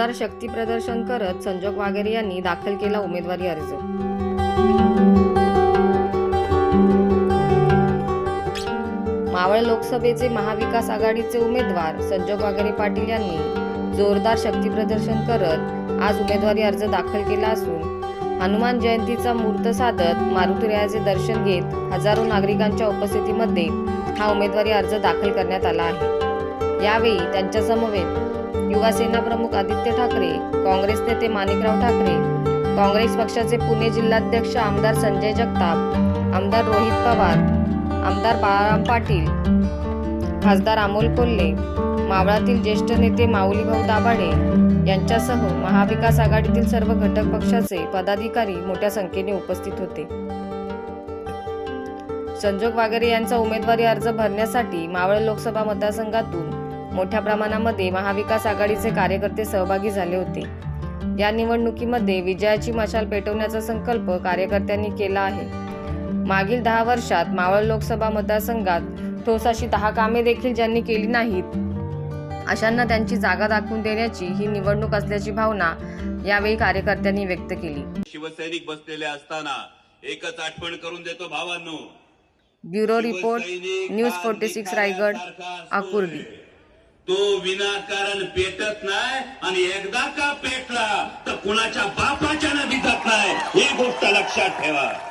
जोरदार शक्ती प्रदर्शन करत संजोग वागेरे यांनी दाखल केला उमेदवारी अर्ज. मावळ लोकसभेचे महाविकास आघाडीचे उमेदवार संजोग वागेरे पाटील यांनी जोरदार शक्ती प्रदर्शन करत आज उमेदवारी अर्ज दाखल केला असून हनुमान जयंतीचा मुहूर्त साधत मारुतीरायाचे दर्शन घेत हजारो नागरिकांच्या उपस्थितीमध्ये हा उमेदवारी अर्ज दाखल करण्यात आला आहे. यावेळी त्यांच्यासमवेत युवासेना प्रमुख आदित्य ठाकरे काँग्रेस नेते माणिकराव ठाकरे काँग्रेस पक्षाचे पुणे जिल्हाध्यक्ष आमदार संजय जगताप आमदार रोहित पवार आमदार बाळाराम पाटील खासदार अमोल कोल्हे मावळातील ज्येष्ठ नेते माऊलीभाऊ दाभाडे यांच्यासह महाविकास आघाडीतील सर्व घटक पक्षाचे पदाधिकारी मोठ्या संख्येने उपस्थित होते. संजोग वागेरे यांचा उमेदवारी अर्ज भरण्यासाठी मावळ लोकसभा मतदारसंघातून मोठ्या प्रमाणामध्ये महाविकास आघाडीचे कार्यकर्ते सहभागी झाले होते. या निवडणुकीमध्ये विजयाची मशाल पेटवण्याचा संकल्प कार्यकर्त्यांनी केला आहे. मागील दहा वर्षात मावळ लोकसभा मतदारसंघात ठोस अशी दहा कामे देखील ज्यांनी केली नाहीत अशांना त्यांची जागा दाखवून देण्याची ही निवडणूक असल्याची भावना यावेळी कार्यकर्त्यांनी व्यक्त केली. शिवसैनिक बसलेले असताना एकच आठवण करून देतो भावांनो. Bureau report news forty six Raigad. Akurdi तो विनाकारण पेटत नाही आणि एकदा का पेटला तर कुणाच्या बापाच्या नदी भिजत नाही. ही गोष्ट लक्षात ठेवा.